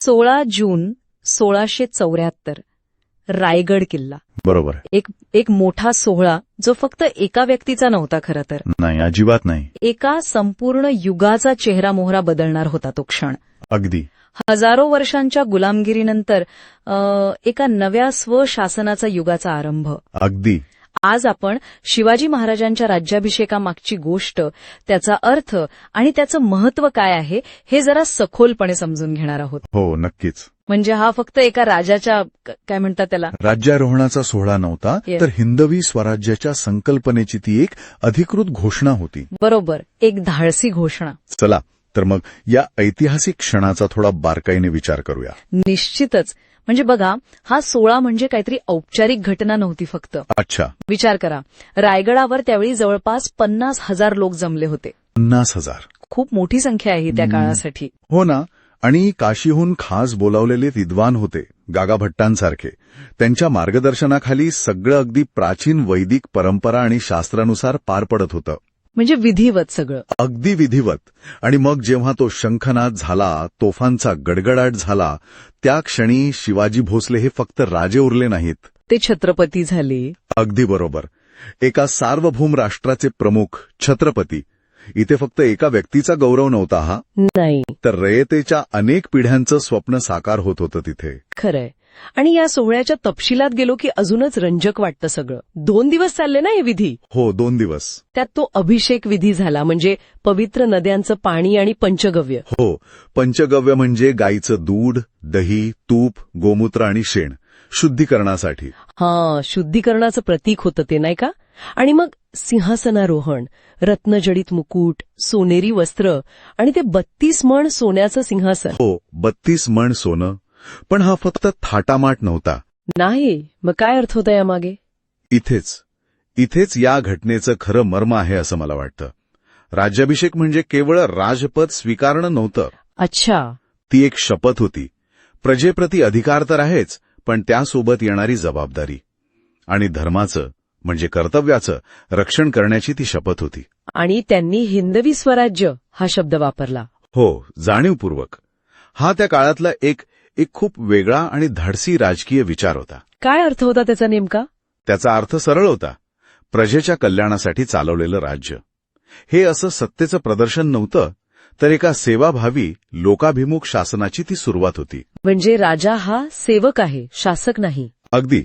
सोळा जून सोळाशे चौऱ्याहत्तर रायगड किल्ला. बरोबर. एक एक मोठा सोहळा जो फक्त एका व्यक्तीचा नव्हता खरं तर. नाही अजिबात नाही. एका संपूर्ण युगाचा चेहरा मोहरा बदलणार होता तो क्षण. अगदी. हजारो वर्षांच्या गुलामगिरीनंतर अ, एका नव्या स्वशासनाचा युगाचा आरंभ. अगदी. आज आपण शिवाजी महाराजांच्या राज्याभिषेकामागची गोष्ट त्याचा अर्थ आणि त्याचं महत्त्व काय आहे हे जरा सखोलपणे समजून घेणार आहोत. हो नक्कीच. म्हणजे हा फक्त एका राजाच्या काय म्हणतात त्याला? राज्यारोहणाचा सोहळा नव्हता. तर हिंदवी स्वराज्याच्या संकल्पनेची ती एक अधिकृत घोषणा होती. बरोबर एक धाडसी घोषणा. चला तर मग या ऐतिहासिक क्षणाचा थोडा बारकाईने विचार करूया. निश्चितच म्हणजे बघा हा सोळा म्हणजे काहीतरी औपचारिक घटना नव्हती फक्त. अच्छा. विचार करा रायगडावर त्यावेळी जवळपास पन्नास हजार लोक जमले होते. पन्नास हजार. खूप मोठी संख्या आहे त्या काळासाठी. हो ना. आणि काशीहून खास बोलावलेले विद्वान होते गागा भट्टांसारखे. त्यांच्या मार्गदर्शनाखाली सगळं अगदी प्राचीन वैदिक परंपरा आणि शास्त्रानुसार पार पडत होतं. म्हणजे विधिवत सगळं. अगदी विधिवत. आणि मग जेव्हा तो शंखनाद झाला तोफांचा गडगडाट झाला त्या क्षणी शिवाजी भोसले हे फक्त राजे उरले नाहीत. ते छत्रपती झाले. अगदी बरोबर. एका सार्वभौम राष्ट्राचे प्रमुख छत्रपती. इथे फक्त एका व्यक्तीचा गौरव नव्हता हा? नाही. तर रयतेच्या अनेक पिढ्यांचं स्वप्न साकार होत होतं तिथे. खरंय. आणि या सोहळ्याच्या तपशिलात गेलो की अजूनच रंजक वाटतं सगळं. दोन दिवस चालले ना हे विधी? हो दोन दिवस. त्यात तो अभिषेक विधी झाला म्हणजे पवित्र नद्यांचं पाणी आणि पंचगव्य. हो पंचगव्य म्हणजे गाईचं दूध दही तूप गोमूत्र आणि शेण शुद्धीकरणासाठी. हा शुद्धीकरणाचं प्रतीक होतं ते नाही का? आणि मग सिंहासनारोहण रत्नजडित मुकुट सोनेरी वस्त्र आणि ते बत्तीस मण सोन्याचं सिंहासन. हो बत्तीस मण सोनं पण हा फक्त थाटामाट नव्हता. नाही मग काय अर्थ होता यामागे? इथेच इथेच या घटनेचं खरं मर्म आहे असं मला वाटतं. राज्याभिषेक म्हणजे केवळ राजपद स्वीकारणं नव्हतं. अच्छा. ती एक शपथ होती. प्रजेप्रती अधिकार तर आहेच पण त्यासोबत येणारी जबाबदारी. आणि धर्माचं म्हणजे कर्तव्याचं रक्षण करण्याची ती शपथ होती. आणि त्यांनी हिंदवी स्वराज्य हा शब्द वापरला. हो जाणीवपूर्वक. हा त्या काळातला एक एक खूप वेगळा आणि धाडसी राजकीय विचार होता. काय अर्थ होता त्याचा नेमका? त्याचा अर्थ सरळ होता. प्रजेच्या कल्याणासाठी चालवलेलं राज्य. हे असं सत्तेचं प्रदर्शन नव्हतं तर एका सेवाभावी लोकाभिमुख शासनाची ती सुरुवात होती. म्हणजे राजा हा सेवक आहे शासक नाही. अगदी.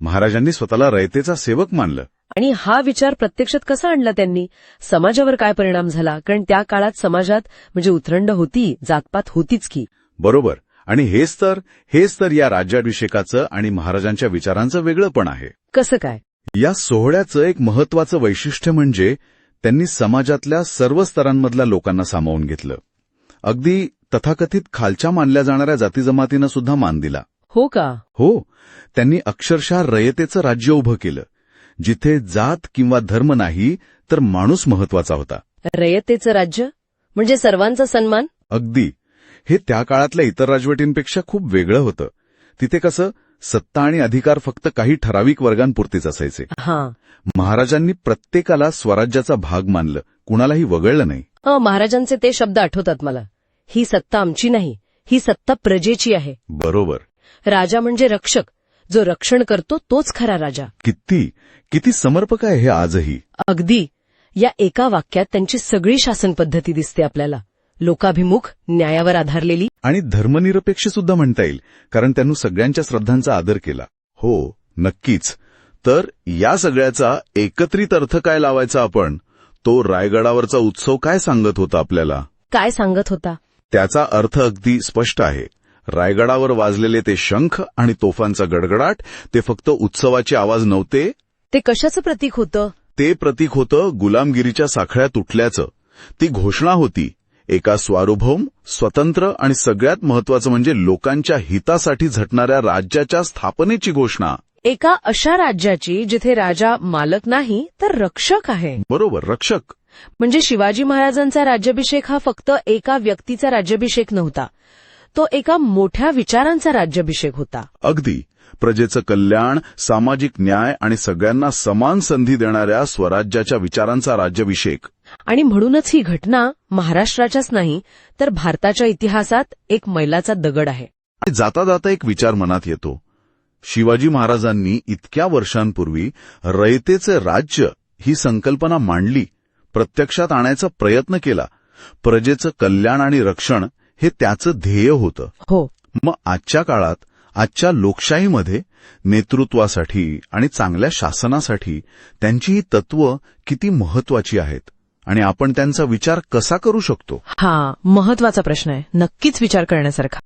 महाराजांनी स्वतःला रयतेचा सेवक मानलं. आणि हा विचार प्रत्यक्षात कसा आणला त्यांनी? समाजावर काय परिणाम झाला? कारण त्या काळात समाजात म्हणजे उतरंड होती जातपात होतीच की. बरोबर. आणि हेच तर हेच तर या राज्याभिषेकाचं आणि महाराजांच्या विचारांचं वेगळं पण आहे. कसं काय? या सोहळ्याचं एक महत्वाचं वैशिष्ट्य म्हणजे त्यांनी समाजातल्या सर्व स्तरांमधल्या लोकांना सामावून घेतलं. अगदी तथाकथित खालच्या मानल्या जाणाऱ्या जातीजमातींना सुद्धा मान दिला. हो का? हो त्यांनी अक्षरशः रयतेचं राज्य उभं केलं. जिथे जात किंवा धर्म नाही तर माणूस महत्त्वाचा होता. रयतेचं राज्य? म्हणजे सर्वांचा सन्मान? अगदी. हे त्या काळातल्या इतर राजवटींपेक्षा खूप वेगळं होतं. तिथे कसं सत्ता आणि अधिकार फक्त काही ठराविक वर्गांपुरतीच असायचे. हा. महाराजांनी प्रत्येकाला स्वराज्याचा भाग मानलं. कुणालाही वगळलं नाही. अ, महाराजांचे ते शब्द आठवतात मला. ही सत्ता आमची नाही. ही सत्ता प्रजेची आहे. बरोबर. राजा म्हणजे रक्षक. जो रक्षण करतो तोच खरा राजा. किती किती समर्पक आहे हे आजही. अगदी. या एका वाक्यात त्यांची सगळी शासन पद्धती दिसते आपल्याला. लोकाभिमुख न्यायावर आधारलेली. आणि धर्मनिरपेक्ष सुद्धा म्हणता येईल कारण त्यांनी सगळ्यांच्या श्रद्धांचा आदर केला. हो नक्कीच. तर या सगळ्याचा एकत्रित अर्थ काय लावायचा आपण? तो रायगडावरचा उत्सव काय सांगत होता आपल्याला? काय सांगत होता? त्याचा अर्थ अगदी स्पष्ट आहे. रायगडावर वाजलेले ते शंख आणि तोफांचा गडगडाट ते फक्त उत्सवाचे आवाज नव्हते. ते कशाचं प्रतीक होतं? ते प्रतीक होतं गुलामगिरीच्या साखळ्या तुटल्याचं. ती घोषणा होती एका स्वारुभौम स्वतंत्र आणि सगळ्यात महत्वाचं म्हणजे लोकांच्या हितासाठी झटणाऱ्या राज्याच्या स्थापनेची घोषणा. एका अशा राज्याची जिथे राजा मालक नाही तर रक्षक आहे. बरोबर रक्षक. म्हणजे शिवाजी महाराजांचा राज्याभिषेक हा फक्त एका व्यक्तीचा राज्याभिषेक नव्हता. तो एका मोठ्या विचारांचा राज्याभिषेक होता. अगदी. प्रजेचं कल्याण सामाजिक न्याय आणि सगळ्यांना समान संधी देणाऱ्या स्वराज्याच्या विचारांचा राज्याभिषेक. आणि म्हणूनच ही घटना महाराष्ट्राच्याच नाही तर भारताच्या इतिहासात एक मैलाचा दगड आहे. आणि जाता जाता एक विचार मनात येतो. शिवाजी महाराजांनी इतक्या वर्षांपूर्वी रयतेचे राज्य ही संकल्पना मांडली प्रत्यक्षात आणायचा प्रयत्न केला. प्रजेचं कल्याण आणि रक्षण हे त्याचं ध्येय होतं. हो. मग आजच्या काळात आजच्या लोकशाहीमध्ये नेतृत्वासाठी आणि चांगल्या शासनासाठी त्यांची ही तत्व किती महत्वाची आहेत? आणि आपण त्यांचा विचार कसा करू शकतो? हा महत्त्वाचा प्रश्न आहे. नक्कीच विचार करण्यासारखा.